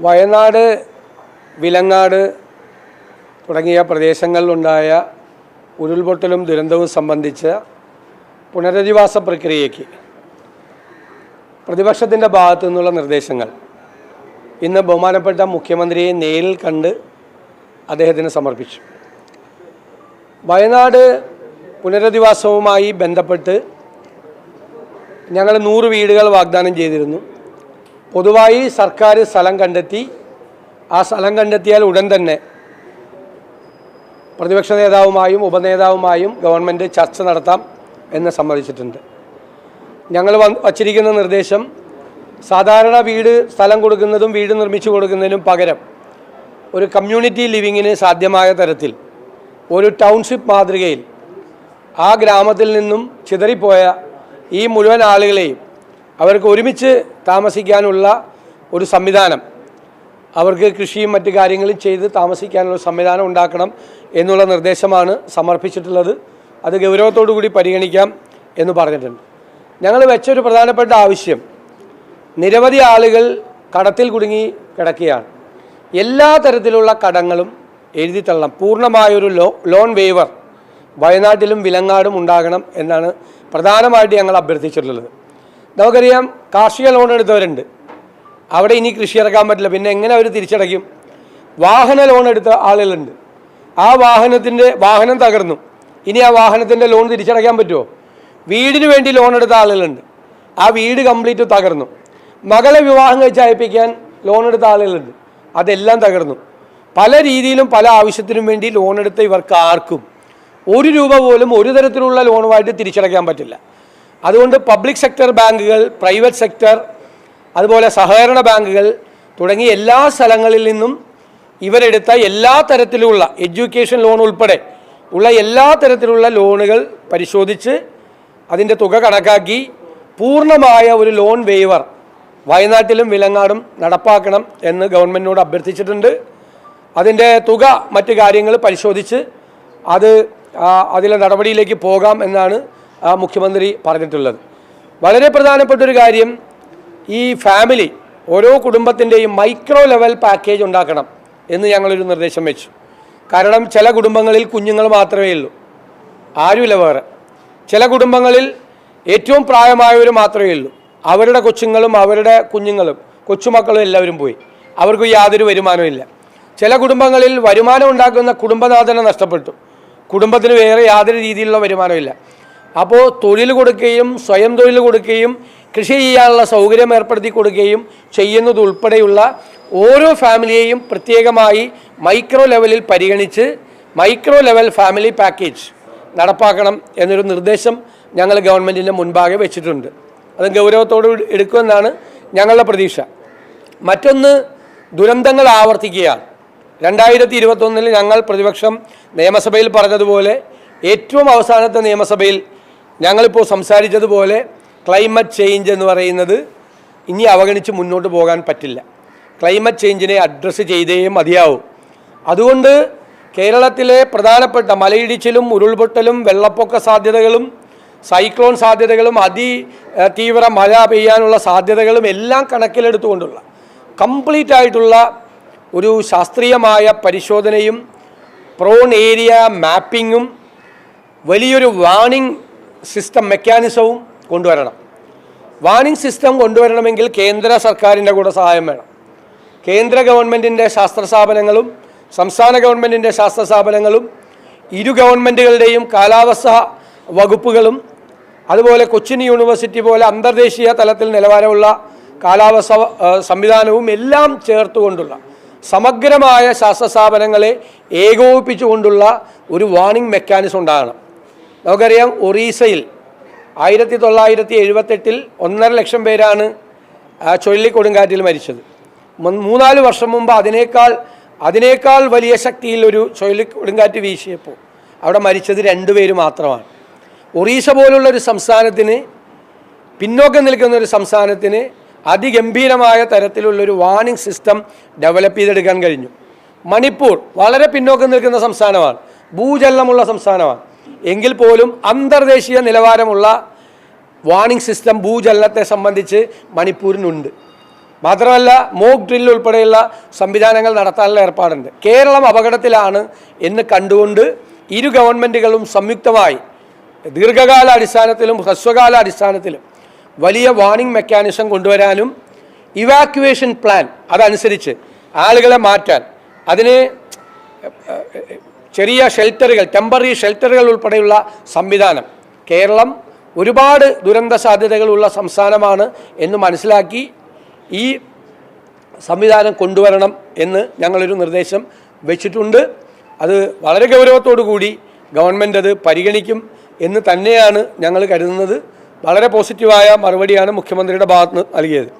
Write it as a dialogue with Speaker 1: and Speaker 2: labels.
Speaker 1: വയനാട് വിലങ്ങാട് തുടങ്ങിയ പ്രദേശങ്ങളിലുണ്ടായ ഉരുൾപൊട്ടലും ദുരന്തവും സംബന്ധിച്ച് പുനരധിവാസ പ്രക്രിയയ്ക്ക് പ്രതിപക്ഷത്തിന്റെ ഭാഗത്തു നിന്നുള്ള നിർദ്ദേശങ്ങൾ. ഇന്ന് ബഹുമാനപ്പെട്ട മുഖ്യമന്ത്രിയെ നേരിൽ കണ്ട് അദ്ദേഹത്തിന് സമർപ്പിച്ചു. വയനാട് പുനരധിവാസവുമായി ബന്ധപ്പെട്ട് ഞങ്ങൾ നൂറ് വീടുകൾ വാഗ്ദാനം ചെയ്തിരുന്നു. പൊതുവായി സർക്കാർ സ്ഥലം കണ്ടെത്തി. ആ സ്ഥലം കണ്ടെത്തിയാൽ ഉടൻ തന്നെ പ്രതിപക്ഷ നേതാവുമായും ഉപനേതാവുമായും ഗവൺമെന്റ് ചർച്ച നടത്താം എന്ന് സമ്മതിച്ചിട്ടുണ്ട്. ഞങ്ങൾ വച്ചിരിക്കുന്ന നിർദ്ദേശം സാധാരണ വീട് സ്ഥലം കൊടുക്കുന്നതും വീട് നിർമ്മിച്ചു കൊടുക്കുന്നതിനും പകരം ഒരു കമ്മ്യൂണിറ്റി ലിവിങ്ങിന് സാധ്യമായ തരത്തിൽ ഒരു ടൗൺഷിപ്പ് മാതൃകയിൽ ആ ഗ്രാമത്തിൽ നിന്നും ചിതറിപ്പോയ ഈ മുഴുവൻ ആളുകളെയും അവർക്ക് ഒരുമിച്ച് താമസിക്കാനുള്ള ഒരു സംവിധാനം. അവർക്ക് കൃഷിയും മറ്റു കാര്യങ്ങളും ചെയ്ത് താമസിക്കാനുള്ള സംവിധാനം ഉണ്ടാക്കണം എന്നുള്ള നിർദ്ദേശമാണ് സമർപ്പിച്ചിട്ടുള്ളത്. അത് ഗൗരവത്തോടു കൂടി പരിഗണിക്കാം എന്ന് പറഞ്ഞിട്ടുണ്ട്. ഞങ്ങൾ വെച്ചൊരു പ്രധാനപ്പെട്ട ആവശ്യം. നിരവധി ആളുകൾ കടത്തിൽ കുടുങ്ങി കിടക്കുകയാണ്. എല്ലാ തരത്തിലുള്ള കടങ്ങളും എഴുതി തള്ളണം. പൂർണമായൊരു ലോ ലോൺ വേവർ വയനാട്ടിലും വിലങ്ങാടും ഉണ്ടാകണം എന്നാണ് പ്രധാനമായിട്ട് ഞങ്ങൾ അഭ്യർത്ഥിച്ചിട്ടുള്ളത്. നമുക്കറിയാം കാർഷിക ലോൺ എടുത്തവരുണ്ട്. അവിടെ ഇനി കൃഷി ഇറക്കാൻ പറ്റില്ല. പിന്നെ എങ്ങനെ അവർ തിരിച്ചടയ്ക്കും? വാഹന ലോൺ എടുത്ത ആളുകളുണ്ട്. ആ വാഹനത്തിന്റെ വാഹനം തകർന്നു. ഇനി ആ വാഹനത്തിന്റെ ലോൺ തിരിച്ചടയ്ക്കാൻ പറ്റുമോ? വീടിന് വേണ്ടി ലോൺ എടുത്ത ആളുകളുണ്ട്. ആ വീട് കംപ്ലീറ്റ് തകർന്നു. മകളെ വിവാഹം കഴിച്ച് അയപ്പിക്കാൻ ലോൺ എടുത്ത ആളുകളുണ്ട്. അതെല്ലാം തകർന്നു. പല രീതിയിലും പല ആവശ്യത്തിനും വേണ്ടി ലോൺ എടുത്ത ഇവർക്ക് ആർക്കും ഒരു രൂപ പോലും ഒരു തരത്തിലുള്ള ലോണുമായിട്ട് തിരിച്ചടയ്ക്കാൻ പറ്റില്ല. അതുകൊണ്ട് പബ്ലിക് സെക്ടർ ബാങ്കുകൾ പ്രൈവറ്റ് സെക്ടർ അതുപോലെ സഹകരണ ബാങ്കുകൾ തുടങ്ങിയ എല്ലാ സ്ഥലങ്ങളിൽ നിന്നും ഇവരെടുത്ത എല്ലാ തരത്തിലുള്ള എഡ്യൂക്കേഷൻ ലോൺ ഉൾപ്പെടെ ഉള്ള എല്ലാ തരത്തിലുള്ള ലോണുകൾ പരിശോധിച്ച് അതിന്റെ തുക കണക്കാക്കി പൂർണമായ ഒരു ലോൺ വേവർ വയനാട്ടിലും വിലങ്ങാടും നടപ്പാക്കണം എന്ന് ഗവൺമെന്റിനോട് അഭ്യർത്ഥിച്ചിട്ടുണ്ട്. അതിന്റെ തുക മറ്റു കാര്യങ്ങൾ പരിശോധിച്ച് അത് അതിലെ നടപടിയിലേക്ക് പോകാം എന്നാണ് മുഖ്യമന്ത്രി പറഞ്ഞിട്ടുള്ളത്. വളരെ പ്രധാനപ്പെട്ട ഒരു കാര്യം ഈ ഫാമിലി ഓരോ കുടുംബത്തിന്റെയും മൈക്രോ ലെവൽ പാക്കേജ് ഉണ്ടാക്കണം എന്ന് ഞങ്ങളൊരു നിർദ്ദേശം വെച്ചു. കാരണം ചില കുടുംബങ്ങളിൽ കുഞ്ഞുങ്ങൾ മാത്രമേ ഉള്ളൂ. ആരുമില്ല വേറെ. ചില കുടുംബങ്ങളിൽ ഏറ്റവും പ്രായമായവർ മാത്രമേ ഉള്ളൂ. അവരുടെ കൊച്ചുങ്ങളും അവരുടെ കുഞ്ഞുങ്ങളും കൊച്ചുമക്കളും എല്ലാവരും പോയി. അവർക്ക് യാതൊരു വരുമാനവും ഇല്ല. ചില കുടുംബങ്ങളിൽ വരുമാനം ഉണ്ടാക്കുന്ന കുടുംബനാഥനെ നഷ്ടപ്പെട്ടു. കുടുംബത്തിന് വേറെ യാതൊരു രീതിയിലുള്ള വരുമാനമില്ല അപ്പോൾ തൊഴിൽ കൊടുക്കുകയും സ്വയം തൊഴിൽ കൊടുക്കുകയും കൃഷി ചെയ്യാനുള്ള സൗകര്യം ഏർപ്പെടുത്തി കൊടുക്കുകയും ചെയ്യുന്നതുൾപ്പെടെയുള്ള ഓരോ ഫാമിലിയെയും പ്രത്യേകമായി മൈക്രോ ലെവലിൽ പരിഗണിച്ച് മൈക്രോ ലെവൽ ഫാമിലി പാക്കേജ് നടപ്പാക്കണം എന്നൊരു നിർദ്ദേശം ഞങ്ങൾ ഗവൺമെന്റിന്റെ മുൻപാകെ വെച്ചിട്ടുണ്ട്. അത് ഗൗരവത്തോട് എടുക്കുമെന്നാണ് ഞങ്ങളുടെ പ്രതീക്ഷ. മറ്റൊന്ന് ദുരന്തങ്ങൾ ആവർത്തിക്കുകയാണ്. രണ്ടായിരത്തി ഇരുപത്തൊന്നിൽ ഞങ്ങൾ പ്രതിപക്ഷം നിയമസഭയിൽ പറഞ്ഞതുപോലെ ഏറ്റവും അവസാനത്തെ നിയമസഭയിൽ ഞങ്ങളിപ്പോൾ സംസാരിച്ചതുപോലെ ക്ലൈമറ്റ് ചേഞ്ച് എന്ന് പറയുന്നത് ഇനി അവഗണിച്ച് മുന്നോട്ട് പോകാൻ പറ്റില്ല. ക്ലൈമറ്റ് ചേഞ്ചിനെ അഡ്രസ്സ് ചെയ്തേ മതിയാവും. അതുകൊണ്ട് കേരളത്തിലെ പ്രധാനപ്പെട്ട മലയിടിച്ചിലും ഉരുൾപൊട്ടലും വെള്ളപ്പൊക്ക സാധ്യതകളും സൈക്ലോൺ സാധ്യതകളും അതി തീവ്ര മഴ പെയ്യാനുള്ള സാധ്യതകളും എല്ലാം കണക്കിലെടുത്തുകൊണ്ടുള്ള കംപ്ലീറ്റ് ആയിട്ടുള്ള ഒരു ശാസ്ത്രീയമായ പരിശോധനയും പ്രോൺ ഏരിയ മാപ്പിങ്ങും വലിയൊരു വാണിംഗ് സിസ്റ്റം മെക്കാനിസവും കൊണ്ടുവരണം. വാണിംഗ് സിസ്റ്റം കൊണ്ടുവരണമെങ്കിൽ കേന്ദ്ര സർക്കാരിന്റെ കൂടെ സഹായം വേണം. കേന്ദ്ര ഗവൺമെന്റിന്റെ ശാസ്ത്ര സ്ഥാപനങ്ങളും സംസ്ഥാന ഗവൺമെന്റിന്റെ ശാസ്ത്ര സ്ഥാപനങ്ങളും ഇരു ഗവൺമെന്റുകളുടെയും കാലാവസ്ഥ വകുപ്പുകളും അതുപോലെ കൊച്ചിൻ യൂണിവേഴ്സിറ്റി പോലെ അന്തർദേശീയ തലത്തിൽ നിലവാരമുള്ള കാലാവസ്ഥ സംവിധാനവും എല്ലാം ചേർത്തുകൊണ്ടുള്ള സമഗ്രമായ ശാസ്ത്ര സ്ഥാപനങ്ങളെ ഏകോപിപ്പിച്ചുകൊണ്ടുള്ള ഒരു വാണിംഗ് മെക്കാനിസം ഉണ്ടാകണം. നമുക്കറിയാം ഒറീസയിൽ ആയിരത്തി തൊള്ളായിരത്തി എഴുപത്തെട്ടിൽ ഒന്നര ലക്ഷം പേരാണ് ചുഴലിക്കൊടുങ്കാറ്റിൽ മരിച്ചത്. മൂന്നാൽ വർഷം മുമ്പ് അതിനേക്കാൾ അതിനേക്കാൾ വലിയ ശക്തിയിൽ ഒരു ചുഴലിക്കൊടുങ്കാറ്റ് വീശിയപ്പോൾ അവിടെ മരിച്ചത് രണ്ടുപേര് മാത്രമാണ്. ഒറീസ പോലുള്ള ഒരു സംസ്ഥാനത്തിന് പിന്നോക്കം നിൽക്കുന്ന ഒരു സംസ്ഥാനത്തിന് അതിഗംഭീരമായ തരത്തിലുള്ളൊരു വാണിംഗ് സിസ്റ്റം ഡെവലപ്പ് ചെയ്തെടുക്കാൻ കഴിഞ്ഞു. മണിപ്പൂർ വളരെ പിന്നോക്കം നിൽക്കുന്ന സംസ്ഥാനമാണ്. ഭൂചലനമുള്ള സംസ്ഥാനമാണ്. എങ്കിൽ പോലും അന്തർദേശീയ നിലവാരമുള്ള വാണിംഗ് സിസ്റ്റം ഭൂചലനത്തെ സംബന്ധിച്ച് മണിപ്പൂരിനുണ്ട്. മാത്രമല്ല മോക്ക് ഡ്രിൽ ഉൾപ്പെടെയുള്ള സംവിധാനങ്ങൾ നടത്താനുള്ള ഏർപ്പാടുണ്ട്. കേരളം അപകടത്തിലാണ് എന്ന് കണ്ടുകൊണ്ട് ഇരു ഗവൺമെന്റുകളും സംയുക്തമായി ദീർഘകാല അടിസ്ഥാനത്തിലും ഹ്രസ്വകാല അടിസ്ഥാനത്തിലും വലിയ വാണിംഗ് മെക്കാനിസം കൊണ്ടുവരാനും ഇവാക്യുവേഷൻ പ്ലാൻ അതനുസരിച്ച് ആളുകളെ മാറ്റാൻ അതിന് ചെറിയ ഷെൽട്ടറുകൾ ടെമ്പററി ഷെൽട്ടറുകൾ ഉൾപ്പെടെയുള്ള സംവിധാനം. കേരളം ഒരുപാട് ദുരന്ത സാധ്യതകളുള്ള സംസ്ഥാനമാണ് എന്ന് മനസ്സിലാക്കി ഈ സംവിധാനം കൊണ്ടുവരണം എന്ന് ഞങ്ങളൊരു നിർദ്ദേശം വെച്ചിട്ടുണ്ട്. അത് വളരെ ഗൗരവത്തോടു കൂടി ഗവൺമെന്റ് അത് പരിഗണിക്കും എന്ന് തന്നെയാണ് ഞങ്ങൾ കരുതുന്നത്. വളരെ പോസിറ്റീവായ മറുപടിയാണ് മുഖ്യമന്ത്രിയുടെ ഭാഗത്ത് നിന്ന് നൽകിയത്.